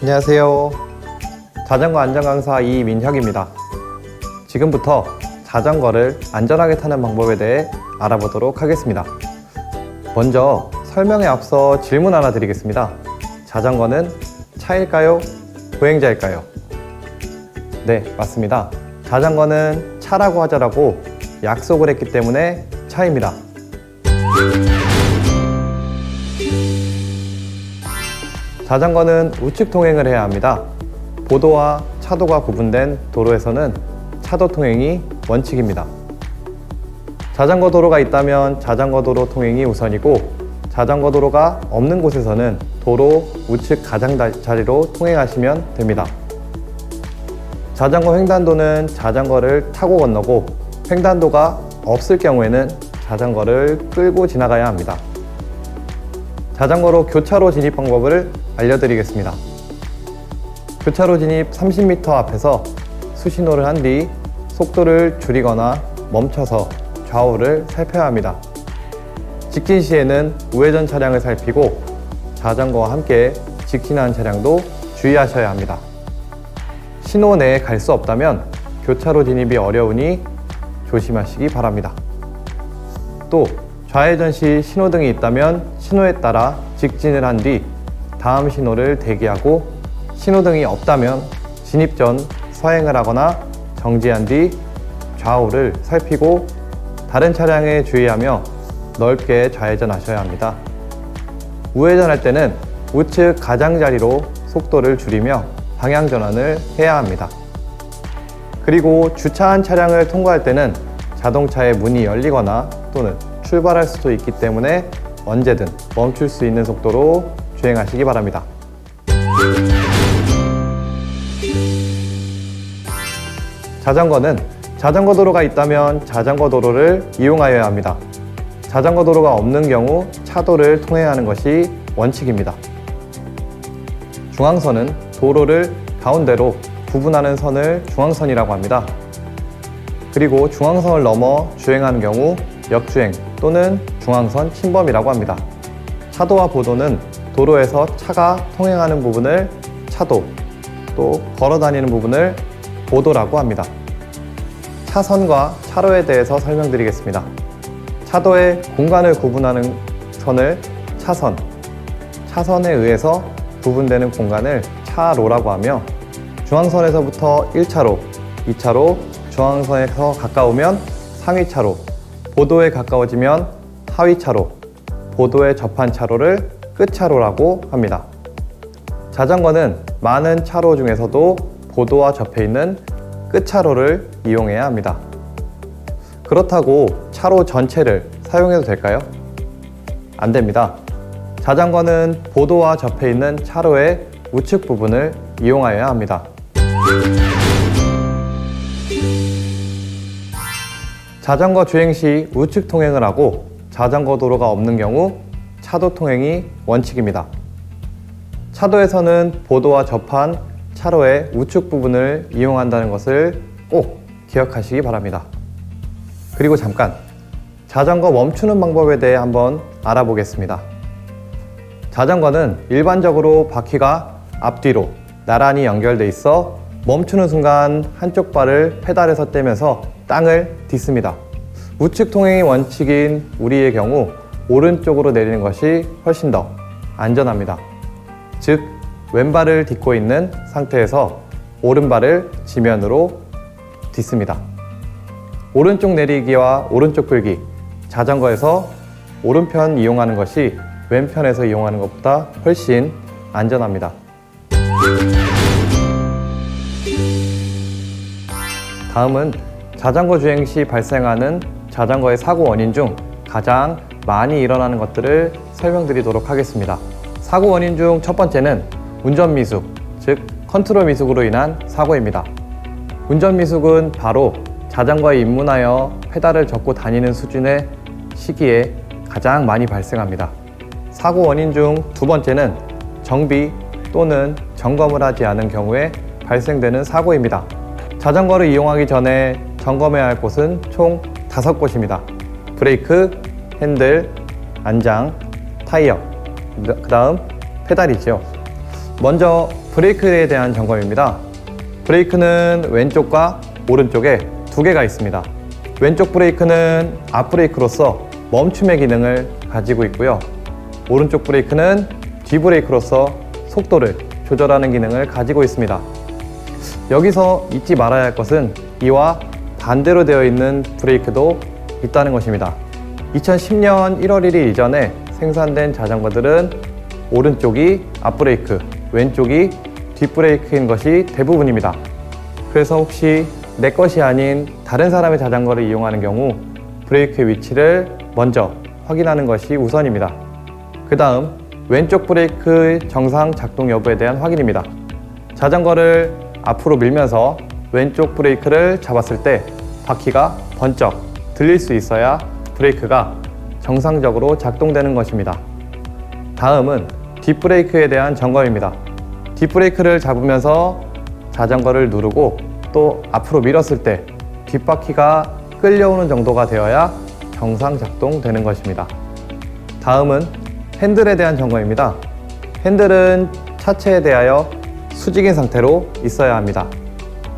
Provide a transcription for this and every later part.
안녕하세요. 자전거 안전 강사 이민혁입니다. 지금부터 자전거를 안전하게 타는 방법에 대해 알아보도록 하겠습니다. 먼저 설명에 앞서 질문 하나 드리겠습니다. 자전거는 차일까요? 보행자일까요? 네, 맞습니다. 자전거는 차라고 하자라고 약속을 했기 때문에 차입니다. 자전거는 우측 통행을 해야 합니다. 보도와 차도가 구분된 도로에서는 차도 통행이 원칙입니다. 자전거 도로가 있다면 자전거 도로 통행이 우선이고 자전거 도로가 없는 곳에서는 도로 우측 가장자리로 통행하시면 됩니다. 자전거 횡단도는 자전거를 타고 건너고 횡단도가 없을 경우에는 자전거를 끌고 지나가야 합니다. 자전거로 교차로 진입 방법을 알려드리겠습니다. 교차로 진입 30m 앞에서 수신호를 한 뒤 속도를 줄이거나 멈춰서 좌우를 살펴야 합니다. 직진 시에는 우회전 차량을 살피고 자전거와 함께 직진하는 차량도 주의하셔야 합니다. 신호 내에 갈 수 없다면 교차로 진입이 어려우니 조심하시기 바랍니다. 또 좌회전 시 신호등이 있다면 신호에 따라 직진을 한 뒤 다음 신호를 대기하고 신호등이 없다면 진입 전 서행을 하거나 정지한 뒤 좌우를 살피고 다른 차량에 주의하며 넓게 좌회전하셔야 합니다. 우회전할 때는 우측 가장자리로 속도를 줄이며 방향 전환을 해야 합니다. 그리고 주차한 차량을 통과할 때는 자동차의 문이 열리거나 또는 출발할 수도 있기 때문에 언제든 멈출 수 있는 속도로 주행하시기 바랍니다. 자전거는 자전거 도로가 있다면 자전거 도로를 이용하여야 합니다. 자전거 도로가 없는 경우 차도를 통행하는 것이 원칙입니다. 중앙선은 도로를 가운데로 구분하는 선을 중앙선이라고 합니다. 그리고 중앙선을 넘어 주행하는 경우 역주행 또는 중앙선 침범이라고 합니다. 차도와 보도는 도로에서 차가 통행하는 부분을 차도, 또 걸어 다니는 부분을 보도라고 합니다. 차선과 차로에 대해서 설명드리겠습니다. 차도의 공간을 구분하는 선을 차선, 차선에 의해서 구분되는 공간을 차로라고 하며 중앙선에서부터 1차로, 2차로, 중앙선에서 가까우면 상위차로, 보도에 가까워지면 하위 차로, 보도에 접한 차로를 끝차로라고 합니다. 자전거는 많은 차로 중에서도 보도와 접해 있는 끝차로를 이용해야 합니다. 그렇다고 차로 전체를 사용해도 될까요? 안 됩니다. 자전거는 보도와 접해 있는 차로의 우측 부분을 이용하여야 합니다. 자전거 주행 시 우측 통행을 하고 자전거 도로가 없는 경우 차도 통행이 원칙입니다. 차도에서는 보도와 접한 차로의 우측 부분을 이용한다는 것을 꼭 기억하시기 바랍니다. 그리고 잠깐 자전거 멈추는 방법에 대해 한번 알아보겠습니다. 자전거는 일반적으로 바퀴가 앞뒤로 나란히 연결돼 있어 멈추는 순간 한쪽 발을 페달에서 떼면서 땅을 딛습니다. 우측 통행의 원칙인 우리의 경우 오른쪽으로 내리는 것이 훨씬 더 안전합니다. 즉, 왼발을 딛고 있는 상태에서 오른발을 지면으로 딛습니다. 오른쪽 내리기와 오른쪽 끌기, 자전거에서 오른편 이용하는 것이 왼편에서 이용하는 것보다 훨씬 안전합니다. 다음은 자전거 주행 시 발생하는 자전거의 사고 원인 중 가장 많이 일어나는 것들을 설명드리도록 하겠습니다. 사고 원인 중 첫 번째는 운전 미숙, 즉 컨트롤 미숙으로 인한 사고입니다. 운전 미숙은 바로 자전거에 입문하여 페달을 젓고 다니는 수준의 시기에 가장 많이 발생합니다. 사고 원인 중 두 번째는 정비 또는 점검을 하지 않은 경우에 발생되는 사고입니다. 자전거를 이용하기 전에 점검해야 할 곳은 총 다섯 곳입니다. 브레이크, 핸들, 안장, 타이어, 그 다음 페달이죠. 먼저 브레이크에 대한 점검입니다. 브레이크는 왼쪽과 오른쪽에 두 개가 있습니다. 왼쪽 브레이크는 앞 브레이크로서 멈춤의 기능을 가지고 있고요. 오른쪽 브레이크는 뒤 브레이크로서 속도를 조절하는 기능을 가지고 있습니다. 여기서 잊지 말아야 할 것은 이와 반대로 되어 있는 브레이크도 있다는 것입니다. 2010년 1월 1일 이전에 생산된 자전거들은 오른쪽이 앞브레이크, 왼쪽이 뒷브레이크인 것이 대부분입니다. 그래서 혹시 내 것이 아닌 다른 사람의 자전거를 이용하는 경우 브레이크의 위치를 먼저 확인하는 것이 우선입니다. 그 다음 왼쪽 브레이크 정상 작동 여부에 대한 확인입니다. 자전거를 앞으로 밀면서 왼쪽 브레이크를 잡았을 때 바퀴가 번쩍 들릴 수 있어야 브레이크가 정상적으로 작동되는 것입니다. 다음은 뒷브레이크에 대한 점검입니다. 뒷브레이크를 잡으면서 자전거를 누르고 또 앞으로 밀었을 때 뒷바퀴가 끌려오는 정도가 되어야 정상 작동되는 것입니다. 다음은 핸들에 대한 점검입니다. 핸들은 차체에 대하여 수직인 상태로 있어야 합니다.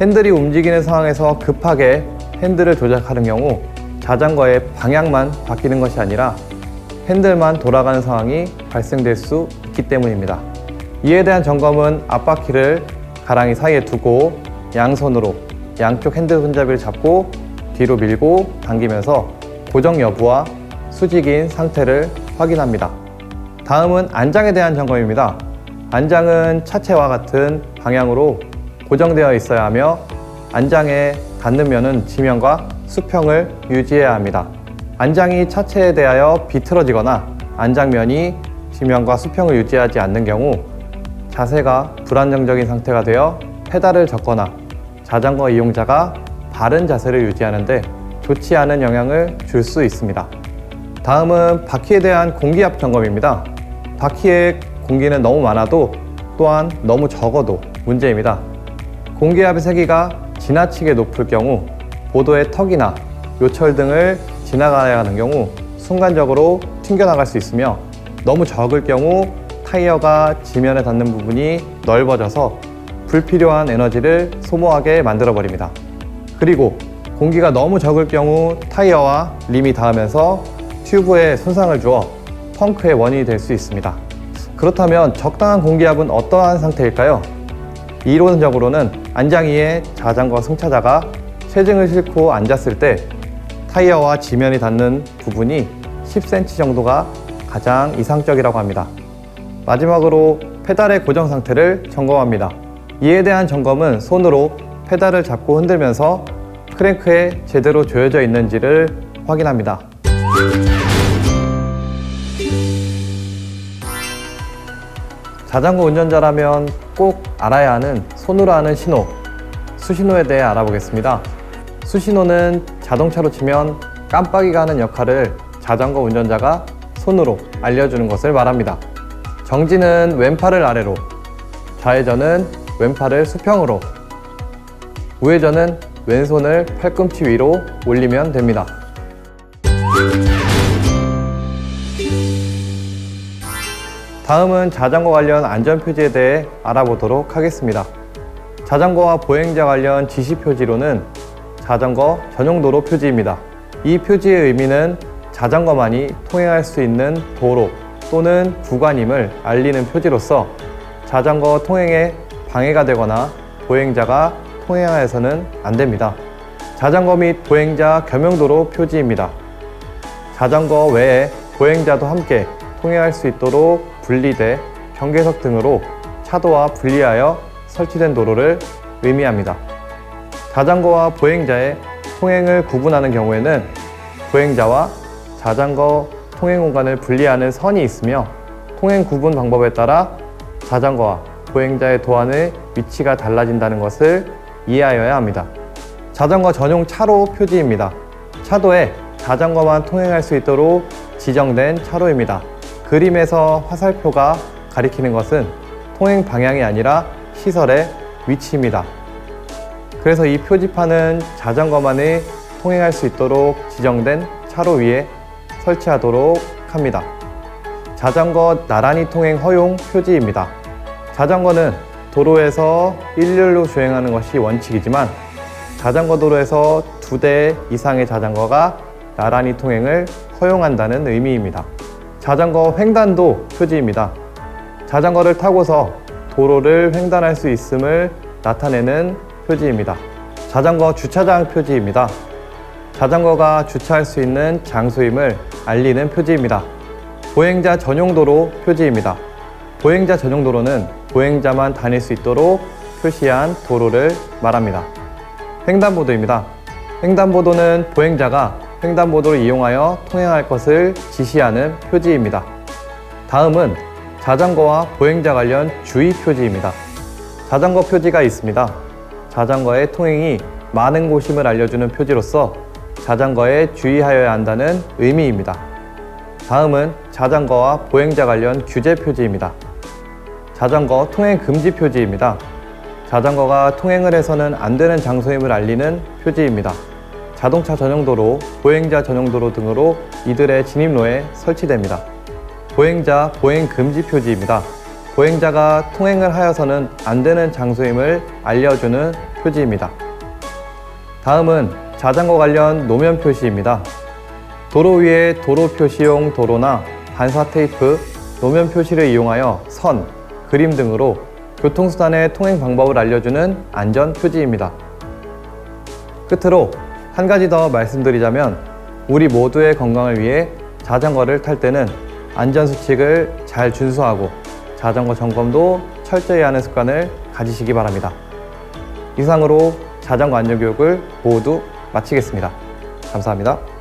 핸들이 움직이는 상황에서 급하게 핸들을 조작하는 경우 자전거의 방향만 바뀌는 것이 아니라 핸들만 돌아가는 상황이 발생될 수 있기 때문입니다. 이에 대한 점검은 앞바퀴를 가랑이 사이에 두고 양손으로 양쪽 핸들 손잡이를 잡고 뒤로 밀고 당기면서 고정 여부와 수직인 상태를 확인합니다. 다음은 안장에 대한 점검입니다. 안장은 차체와 같은 방향으로 고정되어 있어야 하며 안장에 닿는 면은 지면과 수평을 유지해야 합니다. 안장이 차체에 대하여 비틀어지거나 안장면이 지면과 수평을 유지하지 않는 경우 자세가 불안정적인 상태가 되어 페달을 젓거나 자전거 이용자가 바른 자세를 유지하는데 좋지 않은 영향을 줄 수 있습니다. 다음은 바퀴에 대한 공기압 점검입니다. 바퀴에 공기는 너무 많아도 또한 너무 적어도 문제입니다. 공기압의 세기가 지나치게 높을 경우 보도의 턱이나 요철 등을 지나가야 하는 경우 순간적으로 튕겨나갈 수 있으며 너무 적을 경우 타이어가 지면에 닿는 부분이 넓어져서 불필요한 에너지를 소모하게 만들어 버립니다. 그리고 공기가 너무 적을 경우 타이어와 림이 닿으면서 튜브에 손상을 주어 펑크의 원인이 될 수 있습니다. 그렇다면 적당한 공기압은 어떠한 상태일까요? 이론적으로는 안장 위에 자전거 승차자가 체증을 싣고 앉았을 때 타이어와 지면이 닿는 부분이 10cm 정도가 가장 이상적이라고 합니다. 마지막으로 페달의 고정 상태를 점검합니다. 이에 대한 점검은 손으로 페달을 잡고 흔들면서 크랭크에 제대로 조여져 있는지를 확인합니다. 자전거 운전자라면 꼭 알아야 하는 손으로 하는 신호, 수신호에 대해 알아보겠습니다. 수신호는 자동차로 치면 깜빡이가 하는 역할을 자전거 운전자가 손으로 알려주는 것을 말합니다. 정지는 왼팔을 아래로, 좌회전은 왼팔을 수평으로, 우회전은 왼손을 팔꿈치 위로 올리면 됩니다. 다음은 자전거 관련 안전 표지에 대해 알아보도록 하겠습니다. 자전거와 보행자 관련 지시 표지로는 자전거 전용도로 표지입니다. 이 표지의 의미는 자전거만이 통행할 수 있는 도로 또는 구간임을 알리는 표지로서 자전거 통행에 방해가 되거나 보행자가 통행하여서는 안 됩니다. 자전거 및 보행자 겸용도로 표지입니다. 자전거 외에 보행자도 함께 통행할 수 있도록 분리돼 경계석 등으로 차도와 분리하여 설치된 도로를 의미합니다. 자전거와 보행자의 통행을 구분하는 경우에는 보행자와 자전거 통행 공간을 분리하는 선이 있으며 통행 구분 방법에 따라 자전거와 보행자의 도안의 위치가 달라진다는 것을 이해하여야 합니다. 자전거 전용 차로 표지입니다. 차도에 자전거만 통행할 수 있도록 지정된 차로입니다. 그림에서 화살표가 가리키는 것은 통행 방향이 아니라 시설의 위치입니다. 그래서 이 표지판은 자전거만이 통행할 수 있도록 지정된 차로 위에 설치하도록 합니다. 자전거 나란히 통행 허용 표지입니다. 자전거는 도로에서 일렬로 주행하는 것이 원칙이지만 자전거 도로에서 두 대 이상의 자전거가 나란히 통행을 허용한다는 의미입니다. 자전거 횡단도 표지입니다. 자전거를 타고서 도로를 횡단할 수 있음을 나타내는 표지입니다. 자전거 주차장 표지입니다. 자전거가 주차할 수 있는 장소임을 알리는 표지입니다. 보행자 전용 도로 표지입니다. 보행자 전용 도로는 보행자만 다닐 수 있도록 표시한 도로를 말합니다. 횡단보도입니다. 횡단보도는 보행자가 횡단보도를 이용하여 통행할 것을 지시하는 표지입니다. 다음은 자전거와 보행자 관련 주의 표지입니다. 자전거 표지가 있습니다. 자전거의 통행이 많은 곳임을 알려주는 표지로서 자전거에 주의하여야 한다는 의미입니다. 다음은 자전거와 보행자 관련 규제 표지입니다. 자전거 통행 금지 표지입니다. 자전거가 통행을 해서는 안 되는 장소임을 알리는 표지입니다. 자동차 전용도로, 보행자 전용도로 등으로 이들의 진입로에 설치됩니다. 보행자 보행 금지 표지입니다. 보행자가 통행을 하여서는 안 되는 장소임을 알려주는 표지입니다. 다음은 자전거 관련 노면 표시입니다. 도로 위에 도로 표시용 도로나 반사 테이프, 노면 표시를 이용하여 선, 그림 등으로 교통수단의 통행 방법을 알려주는 안전 표지입니다. 끝으로 한 가지 더 말씀드리자면 우리 모두의 건강을 위해 자전거를 탈 때는 안전수칙을 잘 준수하고 자전거 점검도 철저히 하는 습관을 가지시기 바랍니다. 이상으로 자전거 안전교육을 모두 마치겠습니다. 감사합니다.